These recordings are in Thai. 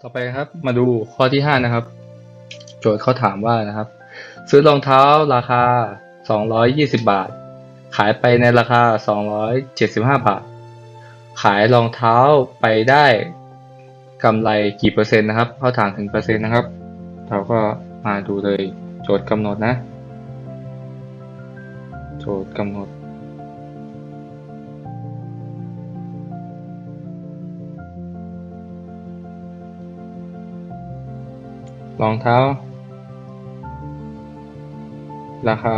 ต่อไปครับ มาดูข้อที่ห้านะครับ โจทย์เขาถามว่านะครับ ซื้อรองเท้าราคา 220 บาท ขายไปในราคา 275 บาท ขายรองเท้าไปได้กำไรกี่เปอร์เซ็นต์นะครับเขาถามถึงเปอร์เซ็นต์นะครับ เราก็มาดูเลยโจทย์กำหนดนะ โจทย์กำหนด รองเท้า ราคา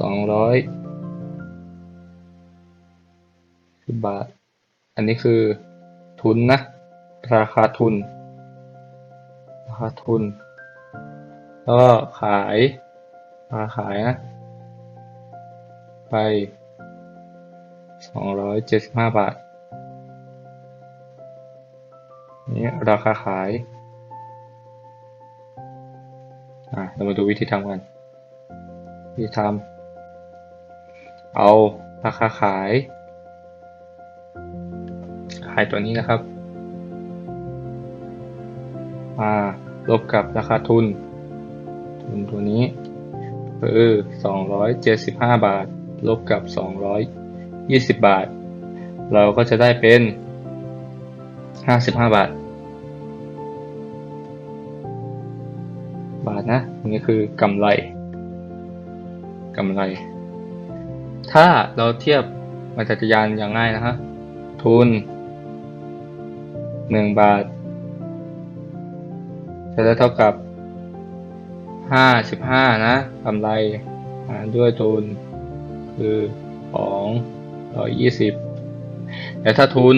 สองร้อยสิบบาท อันนี้คือทุนนะ ราคาทุน ราคาทุน แล้วก็ขายราคาขายนะ ไปสองร้อยเจ็ดสิบห้าบาท นี่ราคาขาย อะเรามาดูวิธีทำกัน วิธีทำเอาราคาขาย ขายตัวนี้นะครับ มาลบกับราคาทุน ทุนตัวนี้คือ275 บาท ลบกับ 220 บาท เราก็จะได้เป็น 55บห้าบาท บาทนะนนี้คือกำไรกำไร ถ้าเราเทียบมาจักรยานอย่างง่ายนะฮะ ทุนหนึ่งบาท จะได้เท่ากับห้าสิบห้านะกำไรหารด้วยทุนคือสองร้อยยี่สิบแต่ถ้าทุน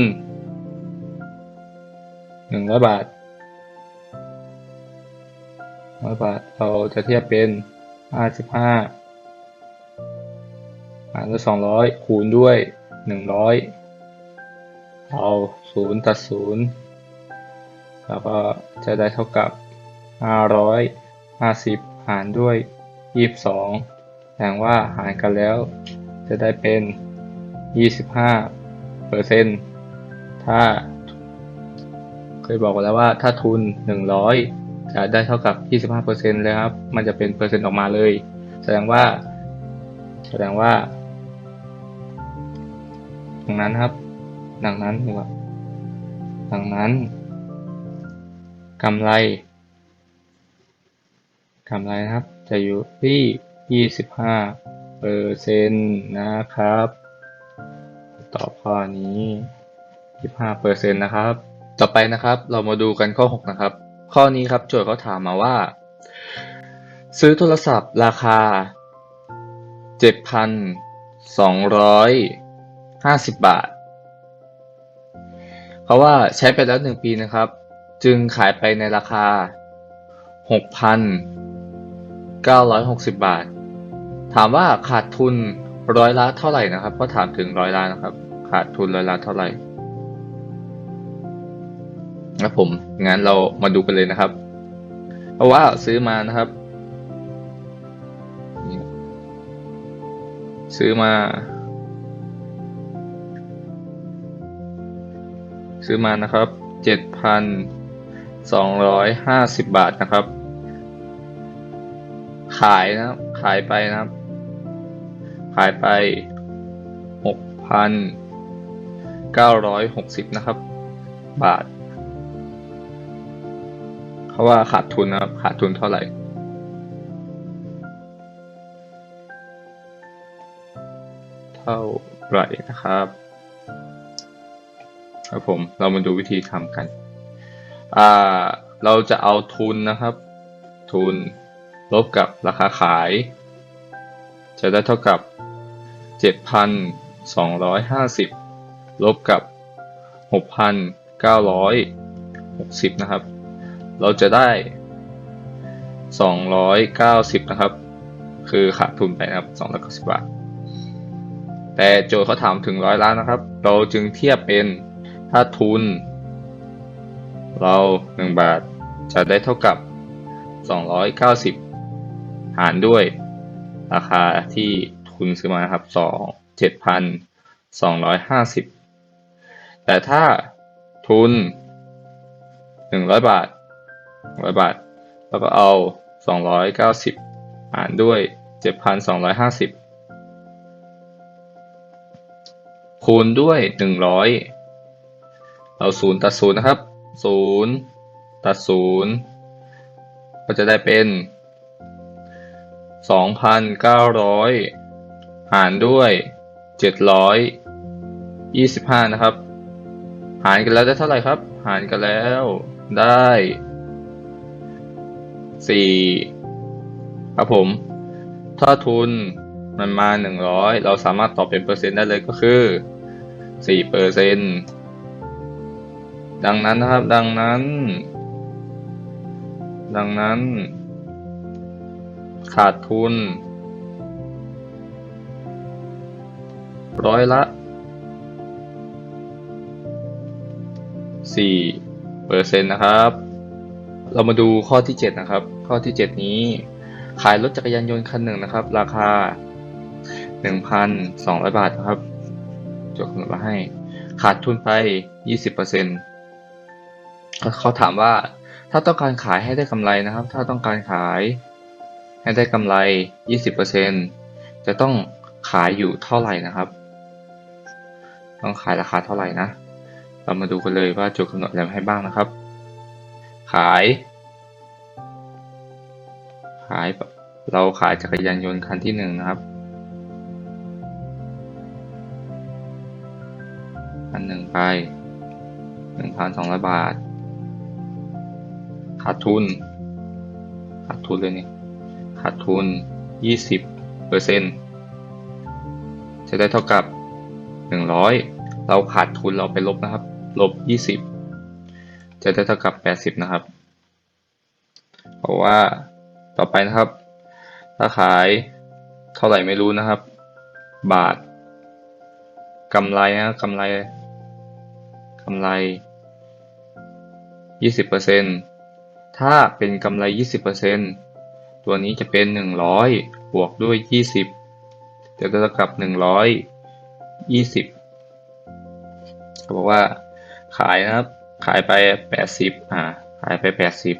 หนึ่งร้อยบาทร้อยบาท เราจะเทียบเป็นห้าสิบห้าหารด้วยสองร้อยคูณด้วยหนึ่งร้อยเอาศูนย์ตัดศูนย์แล้วก็จะได้เท่ากับห้าร้อยห้าสิบหารด้วยยี่สิบสองแสดงว่าหารกันแล้ว จะได้เป็นยี่สิบห้าเปอร์เซ็นต์ถ้า เคยบอกแล้วว่าถ้าทุนหนึ่งร้อยจะได้เท่ากับยี่สิบห้าเปอร์เซ็นต์เลยครับ มันจะเป็นเปอร์เซ็นต์ออกมาเลย แสดงว่า แสดงว่า ดังนั้นครับ ดังนั้นดีกว่าดังนั้นกำไรกำไรนะครับ จะอยู่ที่ยี่สิบห้าเปอร์เซ็นต์นะครับ ตอบข้อนี้ยี่ห้าเปอร์เซ็นต์นะครับ ต่อไปนะครับ เรามาดูกันข้อหกนะครับ ข้อนี้ครับโจทย์เขาถามมาว่า ซื้อโทรศัพท์ราคาเจ็ดพันสองร้อยห้าสิบบาท เพราะว่าใช้ไปแล้วหนึ่งปีนะครับ จึงขายไปในราคาหกพันเก้าร้อยหกสิบบาท ถามว่าขาดทุนร้อยละเท่าไหร่นะครับ ก็ถามถึงร้อยละนะครับ ขาดทุนร้อยละเท่าไหร่ นะผมงั้นเรามาดูกันเลยนะครับ เพราะว่าซื้อมานะครับ ซื้อมา ซื้อมานะครับเจ็ดพันสองร้อยห้าสิบบาทนะครับ ขายนะครับ ขายไปนะครับ ขายไปหกพันเก้าร้อยหกสิบนะครับ บาท เขาว่าขาดทุนนะครับ ขาดทุนเท่าไหร่ เท่าไหร่นะครับครับผมเรามาดูวิธีทำกันอ่าเราจะเอาทุนนะครับ ทุนลบกับราคาขาย จะได้เท่ากับ 7,250 ลบกับ 6,960 นะครับ เราจะได้ 290 นะครับ คือขาดทุนไปนะครับ 290 บาท แต่โจทย์เขาถามถึงร้อยล้านนะครับ เราจึงเทียบเป็นถ้าทุน เรา 1 บาทจะได้เท่ากับ 290 หารด้วย ราคาที่ทุนซื้อมานะครับเจ็ดพันสองร้อยห้าสิบแต่ถ้าทุนหนึ่งร้อยบาท ร้อยบาท แล้วก็เอาสองร้อยเก้าสิบหารด้วยเจ็ดพันสองร้อยห้าสิบคูณด้วยหนึ่งร้อยเอาศูนย์ตัดศูนย์นะครับศูนย์ตัดศูนย์ก็จะได้เป็นสองพันเก้าร้อยหารด้วยเจ็ดร้อยยี่สิบห้านะครับ หารกันแล้วได้เท่าไหร่ครับ หารกันแล้วได้ สี่ครับผม ถ้าทุนมันมาหนึ่งร้อยเราสามารถตอบเป็นเปอร์เซ็นต์ได้เลยก็คือสี่เปอร์เซ็นต์ดังนั้นนะครับ ดังนั้น ดังนั้น ขาดทุน ร้อยละสี่เปอร์เซ็นต์นะครับ เรามาดูข้อที่เจ็ดนะครับ ข้อที่เจ็ดนี้ ขายรถจักรยานยนต์คันหนึ่งนะครับ ราคาหนึ่งพันสองร้อยบาทนะครับจดคำนวณมาให้ ขาดทุนไปยี่สิบเปอร์เซ็นต์เขาถามว่า ถ้าต้องการขายให้ได้กำไรนะครับ ถ้าต้องการขายให้ได้กำไรยี่สิบเปอร์เซ็นจะต้องขายอยู่เท่าไหร่นะครับ ต้องขายราคาเท่าไหร่นะ เรามาดูกันเลยว่าโจทย์กำหนดอะไรมาให้บ้างนะครับ ขาย ขาย เราขายจักรยานยนต์คันที่หนึ่งนะครับ คันหนึ่งไปหนึ่งพันสองร้อยบาท ขาดทุน ขาดทุนเลยนี่ ขาดทุนยี่สิบเปอร์เซ็นจะได้เท่ากับหนึ่งร้อยเราขาดทุนเราไปลบนะครับ ลบยี่สิบ จะได้เท่ากับแปดสิบนะครับ เพราะว่าต่อไปนะครับ ถ้าขายเท่าไหร่ไม่รู้นะครับ บาทกำไรนะกำไรกำไรยี่สิบเปอร์เซ็นถ้าเป็นกำไรยี่สิบเปอร์เซ็นตัวนี้จะเป็นหนึ่งร้อยบวกด้วยยี่สิบจะได้เท่ากับหนึ่งร้อยยี่สิบเขาบอกว่าขายนะครับ ขายไปแปดสิบอ่า ขายไปแปดสิบ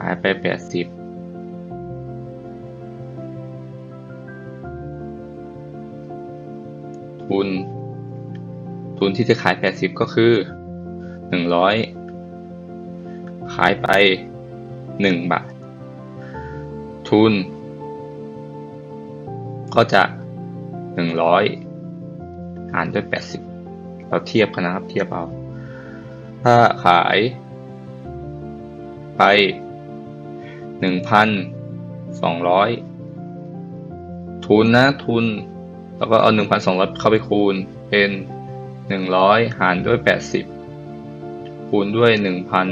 ขายไปแปดสิบทุน ทุนที่จะขายแปดสิบก็คือหนึ่งร้อยขายไปหนึ่งบาท ทุน ก็จะหนึ่งร้อยหารด้วยแปดสิบเราเทียบกันนะครับ เทียบเอา ถ้าขาย ไปหนึ่งพันสองร้อยทุนนะทุน แล้วก็เอาหนึ่งพันสองร้อยเข้าไปคูณ เป็นหนึ่งร้อยหารด้วยแปดสิบคูณด้วยหนึ่งพัน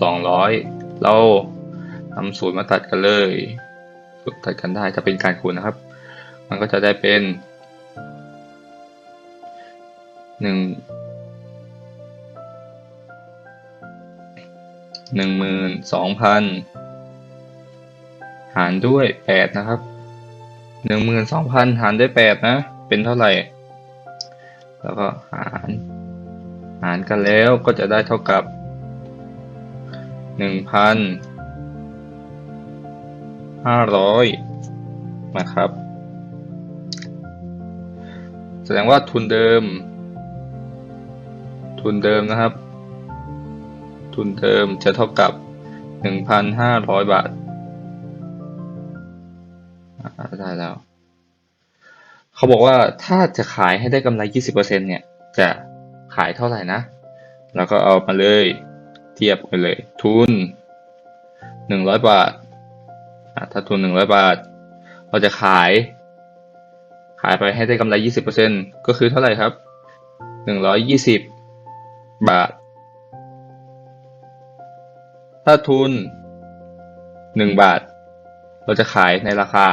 สองร้อยเราทำศูนย์มาตัดกันเลยศูนย์ตัดกันได้ถ้าเป็นการคูณนะครับ มันก็จะได้เป็นหนึ่ง หนึ่งหมื่นสองพันหารด้วยแปดนะครับหนึ่งหมื่นสองพันหารด้วยแปดนะ เป็นเท่าไหร่ แล้วก็หาร หารกันแล้วก็จะได้เท่ากับหนึ่งพันห้าร้อยนะครับ แสดงว่าทุนเดิม ทุนเดิมนะครับ ทุนเดิมจะเท่ากับหนึ่งพันห้าร้อยบาทได้แล้ว เขาบอกว่าถ้าจะขายให้ได้กำไร 20%เนี่ย จะขายเท่าไหร่นะ แล้วก็เอามาเลย เทียบไปเลย ทุน 100 บาทอะถ้าทุน 100 บาท เราจะขาย ขายไปให้ได้กำไร 20%ก็คือเท่าไหร่ครับ 120 บาท ถ้าทุน 1 บาท เราจะขายในราคา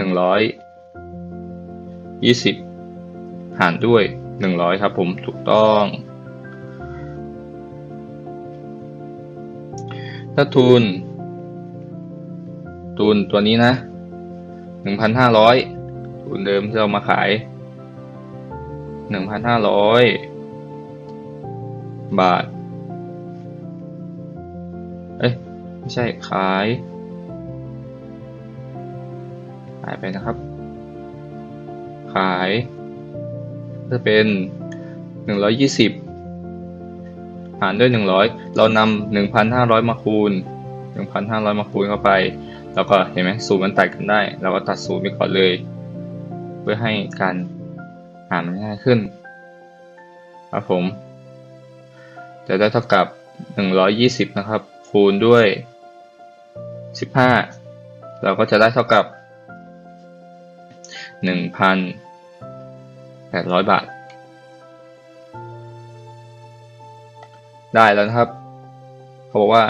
120 หารด้วย 100 ครับผมถูกต้อง ถ้าทุน ทุนตัวนี้นะ 1,500 ทุนเดิมที่เรามาขายหนึ่งพันห้าร้อยบาท ไม่ใช่ขาย ขายไปนะครับ ขายจะเป็นหนึ่งร้อยยี่สิบหารด้วยหนึ่งร้อยเรานำหนึ่งพันห้าร้อยมาคูณหนึ่งพันห้าร้อยมาคูณเข้าไป แล้วก็เห็นไหมศูนย์มันตัดกันได้ เราก็ตัดศูนย์ไปก่อนเลย เพื่อให้การหารมันง่ายขึ้นครับผมจะได้เท่ากับหนึ่งร้อยยี่สิบนะครับ คูณด้วย สิบห้าเราก็จะได้เท่ากับหนึ่งพันแปดร้อยบาท ได้แล้วนะครับ เขาบอกว่า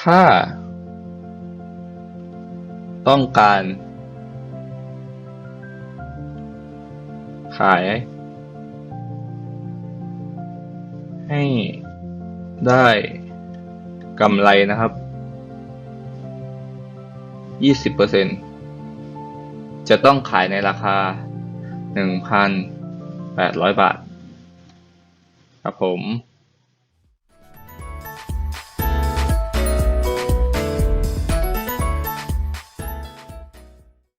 ถ้า ต้องการ ขาย ให้ได้กำไรนะครับ 20%จะต้องขายในราคา 1,800 บาท ครับผม